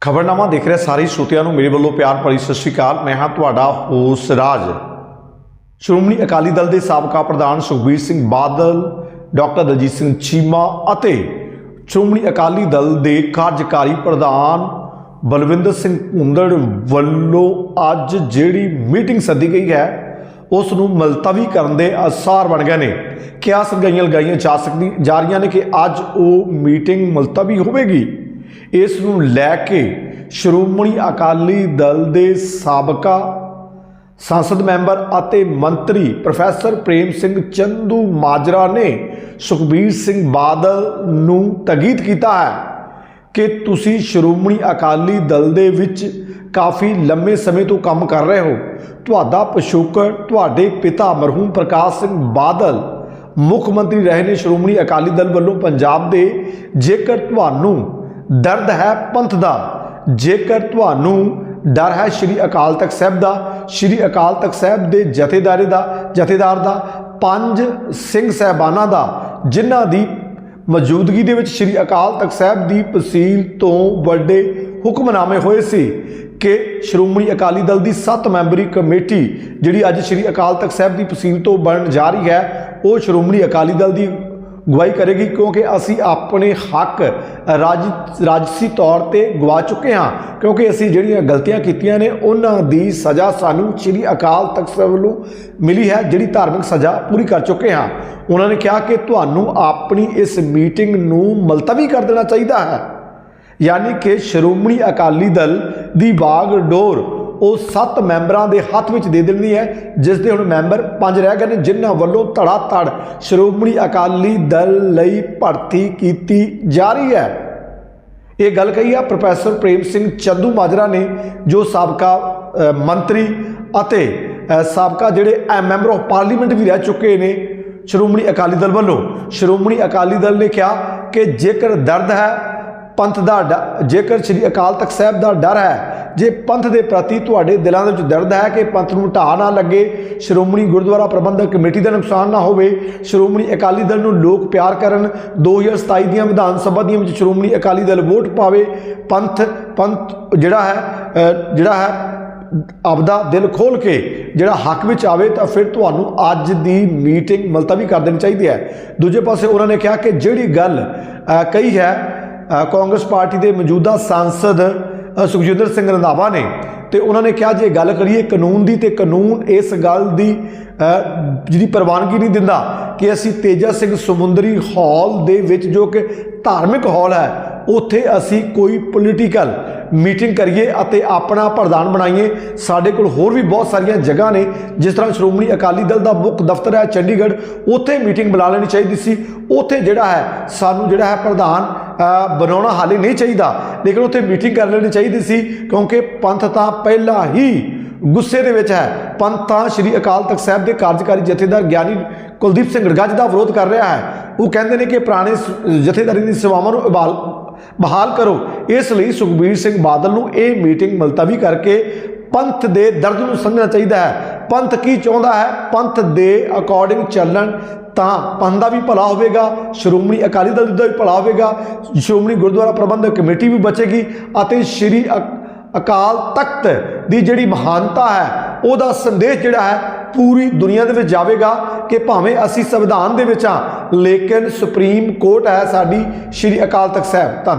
ਖਬਰਨਾਮਾ ਦੇਖ ਰਿਹਾ, ਸਾਰੇ ਸਰੋਤਿਆਂ ਨੂੰ ਮੇਰੇ ਵੱਲੋਂ ਪਿਆਰ ਭਰੀ ਸਤਿ ਸ਼੍ਰੀ ਅਕਾਲ। ਮੈਂ ਹਾਂ ਤੁਹਾਡਾ ਹੋਸ ਰਾਜ। ਸ਼੍ਰੋਮਣੀ ਅਕਾਲੀ ਦਲ ਦੇ ਸਾਬਕਾ ਪ੍ਰਧਾਨ ਸੁਖਬੀਰ ਸਿੰਘ ਬਾਦਲ, ਡਾਕਟਰ ਦਲਜੀਤ ਸਿੰਘ ਚੀਮਾ ਅਤੇ ਸ਼੍ਰੋਮਣੀ ਅਕਾਲੀ ਦਲ ਦੇ ਕਾਰਜਕਾਰੀ ਪ੍ਰਧਾਨ ਬਲਵਿੰਦਰ ਸਿੰਘ ਭੁੰਦੜ ਵੱਲੋਂ ਅੱਜ ਜਿਹੜੀ ਮੀਟਿੰਗ ਸੱਦੀ ਗਈ ਹੈ, ਉਸ ਨੂੰ ਮਲਤਵੀ ਕਰਨ ਦੇ ਅਸਾਰ ਬਣ ਗਏ ਨੇ। ਕਿਆ ਸੰਗਾਈਆਂ ਲਗਾਈਆਂ ਜਾ ਸਕਦੀ ਜਾ ਰਹੀਆਂ ਨੇ ਕਿ ਅੱਜ ਉਹ ਮੀਟਿੰਗ ਮਲਤਵੀ ਹੋਵੇਗੀ? ਇਸ ਨੂੰ ਲੈ ਕੇ ਸ਼੍ਰੋਮਣੀ ਅਕਾਲੀ ਦਲ ਦੇ ਸਾਬਕਾ ਸੰਸਦ ਮੈਂਬਰ ਅਤੇ ਮੰਤਰੀ ਪ੍ਰੋਫੈਸਰ ਪ੍ਰੇਮ ਸਿੰਘ ਚੰਦੂ ਮਾਜਰਾ ਨੇ ਸੁਖਬੀਰ ਸਿੰਘ ਬਾਦਲ ਨੂੰ ਤਗੀਦ ਕੀਤਾ ਹੈ ਕਿ ਤੁਸੀਂ ਸ਼੍ਰੋਮਣੀ ਅਕਾਲੀ ਦਲ ਦੇ ਵਿੱਚ ਕਾਫੀ ਲੰਮੇ ਸਮੇਂ ਤੋਂ ਕੰਮ ਕਰ ਰਹੇ ਹੋ। ਤੁਹਾਡਾ ਪਿਛੋਕੜ, ਤੁਹਾਡੇ ਪਿਤਾ ਮਰਹੂਮ ਪ੍ਰਕਾਸ਼ ਸਿੰਘ ਬਾਦਲ, ਮੁੱਖ ਮੰਤਰੀ ਰਹੇ ਨੇ ਸ਼੍ਰੋਮਣੀ ਅਕਾਲੀ ਦਲ ਵੱਲੋਂ ਪੰਜਾਬ ਦੇ ਜੇਕਰ ਤੁਹਾਨੂੰ ਦਰਦ ਹੈ ਪੰਥ ਦਾ। ਜੇਕਰ ਤੁਹਾਨੂੰ ਡਰ ਹੈ ਸ਼੍ਰੀ ਅਕਾਲ ਤਖਤ ਸਾਹਿਬ ਦਾ, ਸ਼੍ਰੀ ਅਕਾਲ ਤਖਤ ਸਾਹਿਬ ਦੇ ਜਥੇਦਾਰੇ ਦਾ, ਜਥੇਦਾਰ ਦਾ, ਪੰਜ ਸਿੰਘ ਸਹਿਬਾਨਾਂ ਦਾ, ਜਿਨ੍ਹਾਂ ਦੀ ਮੌਜੂਦਗੀ ਦੇ ਵਿੱਚ ਸ਼੍ਰੀ ਅਕਾਲ ਤਖਤ ਸਾਹਿਬ ਦੀ ਤਹਿਸੀਲ ਤੋਂ ਵੱਡੇ ਹੁਕਮਨਾਮੇ ਹੋਏ ਸੀ ਕਿ ਸ਼੍ਰੋਮਣੀ ਅਕਾਲੀ ਦਲ ਦੀ 7 ਮੈਂਬਰੀ ਕਮੇਟੀ ਜਿਹੜੀ ਅੱਜ ਸ਼੍ਰੀ ਅਕਾਲ ਤਖਤ ਸਾਹਿਬ ਦੀ ਤਹਿਸੀਲ ਤੋਂ ਬਣਨ ਜਾ ਰਹੀ ਹੈ, ਉਹ ਸ਼੍ਰੋਮਣੀ ਅਕਾਲੀ ਦਲ ਦੀ ਗਵਾਹੀ ਕਰੇਗੀ ਕਿਉਂਕਿ ਅਸੀਂ ਆਪਣੇ ਹੱਕ ਰਾਜ ਰਾਜਸੀ ਤੌਰ ਤੇ ਗਵਾ ਚੁੱਕੇ ਹਾਂ। ਕਿਉਂਕਿ ਅਸੀਂ ਜਿਹੜੀਆਂ ਗਲਤੀਆਂ ਕੀਤੀਆਂ ਨੇ, ਉਹਨਾਂ ਦੀ ਸਜ਼ਾ ਸਾਨੂੰ ਸ੍ਰੀ ਅਕਾਲ ਤਖਤ ਸਾਹਿਬ ਵੱਲੋਂ ਮਿਲੀ ਹੈ, ਜਿਹੜੀ ਧਾਰਮਿਕ ਸਜ਼ਾ ਪੂਰੀ ਕਰ ਚੁੱਕੇ ਹਾਂ। ਉਹਨਾਂ ਨੇ ਕਿਹਾ ਕਿ ਤੁਹਾਨੂੰ ਆਪਣੀ ਇਸ ਮੀਟਿੰਗ ਨੂੰ ਮਲਤਵੀ ਕਰ ਦੇਣਾ ਚਾਹੀਦਾ ਹੈ। ਯਾਨੀ ਕਿ ਸ਼੍ਰੋਮਣੀ ਅਕਾਲੀ ਦਲ ਦੀ ਬਾਗਡੋਰ ਉਹ 7 ਮੈਂਬਰਾਂ ਦੇ ਹੱਥ ਵਿੱਚ ਦੇ ਦੇਣੀ ਹੈ, ਜਿਸ ਦੇ ਹੁਣ ਮੈਂਬਰ 5 ਰਹਿ ਗਏ ਨੇ, ਜਿਨ੍ਹਾਂ ਵੱਲੋਂ ਧੜਾ ਧੜ ਸ਼੍ਰੋਮਣੀ ਅਕਾਲੀ ਦਲ ਲਈ ਭਰਤੀ ਕੀਤੀ ਜਾ ਰਹੀ ਹੈ। ਇਹ ਗੱਲ ਕਹੀ ਆ ਪ੍ਰੋਫੈਸਰ ਪ੍ਰੇਮ ਸਿੰਘ ਚੰਦੂ ਮਾਜਰਾ ਨੇ, ਜੋ ਸਾਬਕਾ ਮੰਤਰੀ ਅਤੇ ਸਾਬਕਾ ਜਿਹੜੇ ਮੈਂਬਰ ਆਫ ਪਾਰਲੀਮੈਂਟ ਵੀ ਰਹਿ ਚੁੱਕੇ ਨੇ ਸ਼੍ਰੋਮਣੀ ਅਕਾਲੀ ਦਲ ਵੱਲੋਂ। ਸ਼੍ਰੋਮਣੀ ਅਕਾਲੀ ਦਲ ਨੇ ਕਿਹਾ ਕਿ ਜੇਕਰ ਦਰਦ ਹੈ, ਪੰਥ ਦਾ ਡ- ਜੇਕਰ ਸ੍ਰੀ ਅਕਾਲ ਤਖਤ ਸਾਹਿਬ ਦਾ ਡਰ ਹੈ ਜੇ ਪੰਥ ਦੇ ਪ੍ਰਤੀ ਤੁਹਾਡੇ ਦਿਲਾਂ ਦੇ ਵਿੱਚ ਦਰਦ ਹੈ ਕਿ ਪੰਥ ਨੂੰ ਢਾਹ ਨਾ ਲੱਗੇ, ਸ਼੍ਰੋਮਣੀ ਗੁਰਦੁਆਰਾ ਪ੍ਰਬੰਧਕ ਕਮੇਟੀ ਦਾ ਨੁਕਸਾਨ ਨਾ ਹੋਵੇ, ਸ਼੍ਰੋਮਣੀ ਅਕਾਲੀ ਦਲ ਨੂੰ ਲੋਕ ਪਿਆਰ ਕਰਨ 2027 ਦੀਆਂ ਵਿਧਾਨ ਸਭਾ ਦੀਆਂ ਵਿੱਚ ਸ਼੍ਰੋਮਣੀ ਅਕਾਲੀ ਦਲ ਵੋਟ ਪਾਵੇ, ਪੰਥ ਪੰਥ ਜਿਹੜਾ ਹੈ ਜਿਹੜਾ ਹੈ, ਆਪਦਾ ਦਿਲ ਖੋਲ ਕੇ ਜਿਹੜਾ ਹੱਕ ਵਿੱਚ ਆਵੇ ਤਾਂ ਫਿਰ ਤੁਹਾਨੂੰ ਅੱਜ ਦੀ ਮੀਟਿੰਗ ਮਲਤਵੀ ਕਰ ਦੇਣੀ ਚਾਹੀਦੀ ਹੈ। ਦੂਜੇ ਪਾਸੇ ਉਹਨਾਂ ਨੇ ਕਿਹਾ ਕਿ ਜਿਹੜੀ ਗੱਲ ਕਹੀ ਹੈ ਕਾਂਗਰਸ ਪਾਰਟੀ ਦੇ ਮੌਜੂਦਾ ਸਾਂਸਦ ਸੁਖਜਿੰਦਰ ਸਿੰਘ ਰੰਧਾਵਾ ਨੇ। ਤੇ ਉਹਨਾਂ ਨੇ ਕਿਹਾ, ਜੇ ਗੱਲ ਕਰੀਏ ਕਾਨੂੰਨ ਦੀ, ਤੇ ਕਾਨੂੰਨ ਇਸ ਗੱਲ ਦੀ ਜਿਹੜੀ ਪ੍ਰਵਾਨਗੀ ਨਹੀਂ ਦਿੰਦਾ ਕਿ ਅਸੀਂ ਤੇਜਾ ਸਿੰਘ ਸਮੁੰਦਰੀ ਹਾਲ ਦੇ ਵਿੱਚ ਜੋ ਕਿ ਧਾਰਮਿਕ ਹਾਲ ਹੈ, ਉੱਥੇ ਅਸੀਂ ਕੋਈ ਪੋਲੀਟੀਕਲ ਮੀਟਿੰਗ ਕਰੀਏ ਅਤੇ ਆਪਣਾ ਪ੍ਰਧਾਨ ਬਣਾਈਏ। ਸਾਡੇ ਕੋਲ ਹੋਰ ਵੀ ਬਹੁਤ ਸਾਰੀਆਂ ਜਗ੍ਹਾ ਨੇ, ਜਿਸ ਤਰ੍ਹਾਂ ਸ਼੍ਰੋਮਣੀ ਅਕਾਲੀ ਦਲ ਦਾ ਮੁੱਖ ਦਫ਼ਤਰ ਹੈ ਚੰਡੀਗੜ੍ਹ, ਉੱਥੇ ਮੀਟਿੰਗ ਬੁਲਾ ਲੈਣੀ ਚਾਹੀਦੀ ਸੀ। ਉੱਥੇ ਜਿਹੜਾ ਹੈ, ਸਾਨੂੰ ਜਿਹੜਾ ਹੈ ਪ੍ਰਧਾਨ ਬਣਾਉਣਾ ਹਾਲੇ ਨਹੀਂ ਚਾਹੀਦਾ। ਲੇਕਿਨ ਉੱਥੇ ਮੀਟਿੰਗ ਕਰ ਲੈਣੀ ਚਾਹੀਦੀ ਸੀ, ਕਿਉਂਕਿ ਪੰਥ ਤਾਂ ਪਹਿਲਾਂ ਹੀ ਗੁੱਸੇ ਦੇ ਵਿੱਚ ਹੈ। ਪੰਥ ਤਾਂ ਸ਼੍ਰੀ ਅਕਾਲ ਤਖਤ ਸਾਹਿਬ ਦੇ ਕਾਰਜਕਾਰੀ ਜਥੇਦਾਰ ਗਿਆਨੀ ਕੁਲਦੀਪ ਸਿੰਘ ਗੜਗੱਜ ਦਾ ਵਿਰੋਧ ਕਰ ਰਿਹਾ ਹੈ। ਉਹ ਕਹਿੰਦੇ ਨੇ ਕਿ ਪੁਰਾਣੇ ਸ- ਜਥੇਦਾਰੀ ਦੀ ਸੇਵਾਵਾਂ ਨੂੰ ਇਬਾਲ ਬਹਾਲ ਕਰੋ। ਇਸ ਲਈ ਸੁਖਬੀਰ ਸਿੰਘ ਬਾਦਲ ਨੂੰ ਇਹ ਮੀਟਿੰਗ ਮਲਤਵੀ ਕਰਕੇ ਪੰਥ ਦੇ ਦਰਦ ਨੂੰ ਸਮਝਣਾ ਚਾਹੀਦਾ ਹੈ। ਪੰਥ ਕੀ ਚਾਹੁੰਦਾ ਹੈ? ਪੰਥ ਦੇ ਅਕੋਰਡਿੰਗ ਚੱਲਣ, ਤਾਂ ਪੰਥ ਦਾ ਵੀ ਭਲਾ ਹੋਵੇਗਾ, ਸ਼੍ਰੋਮਣੀ ਅਕਾਲੀ ਦਲ ਦਾ ਵੀ ਭਲਾ ਹੋਵੇਗਾ, ਸ਼੍ਰੋਮਣੀ ਗੁਰਦੁਆਰਾ ਪ੍ਰਬੰਧਕ ਕਮੇਟੀ ਵੀ ਬਚੇਗੀ ਅਤੇ ਸ਼੍ਰੀ ਅਕ- ਅਕਾਲ ਤਖਤ ਦੀ ਜਿਹੜੀ ਮਹਾਨਤਾ ਹੈ, ਉਹਦਾ ਸੰਦੇਸ਼ ਜਿਹੜਾ ਹੈ, ਪੂਰੀ ਦੁਨੀਆ ਦੇ ਵਿੱਚ ਜਾਵੇਗਾ ਕਿ ਭਾਵੇਂ ਅਸੀਂ ਸੰਵਿਧਾਨ ਦੇ ਵਿੱਚ ਹਾਂ, ਲੇਕਿਨ ਸੁਪਰੀਮ ਕੋਰਟ ਹੈ ਸਾਡੀ ਸ਼੍ਰੀ ਅਕਾਲ ਤਖਤ ਸਾਹਿਬ। ਧੰਨਵਾਦ।